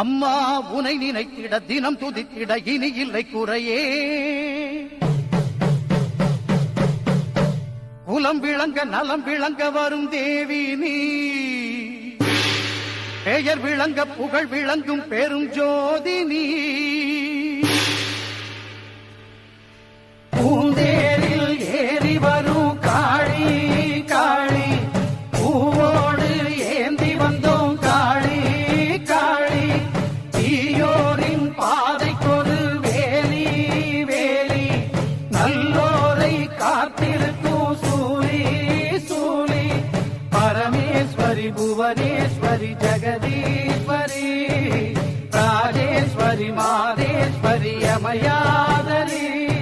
அம்மா உனை நினைத்திட தினம் துதித்திட இனி இல்லை குறையே. குலம் விளங்க நலம் விளங்க வரும் தேவி நீ. பெயர் விளங்க புகழ் விளங்கும் பெரும் ஜோதி ूमि परमेश्वरि भुवनेश्वरि जगदीश्वरि राजेश्वरि मादेश्वरि अमयादरी